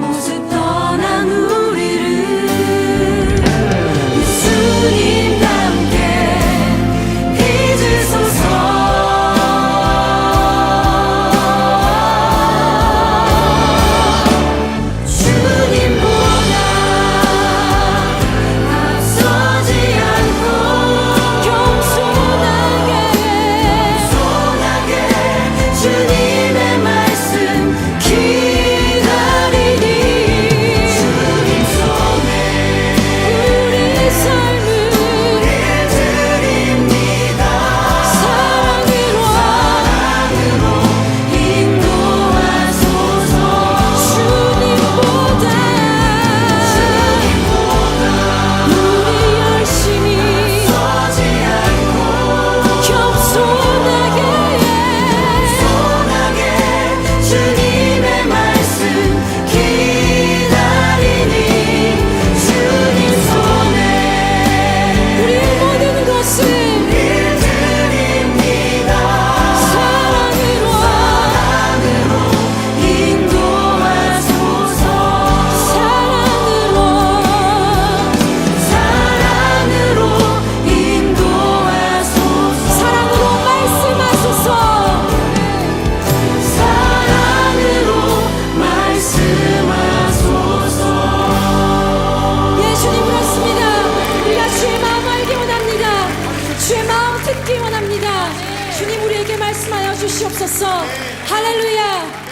모습 떠난 우리를 예수님. Hallelujah.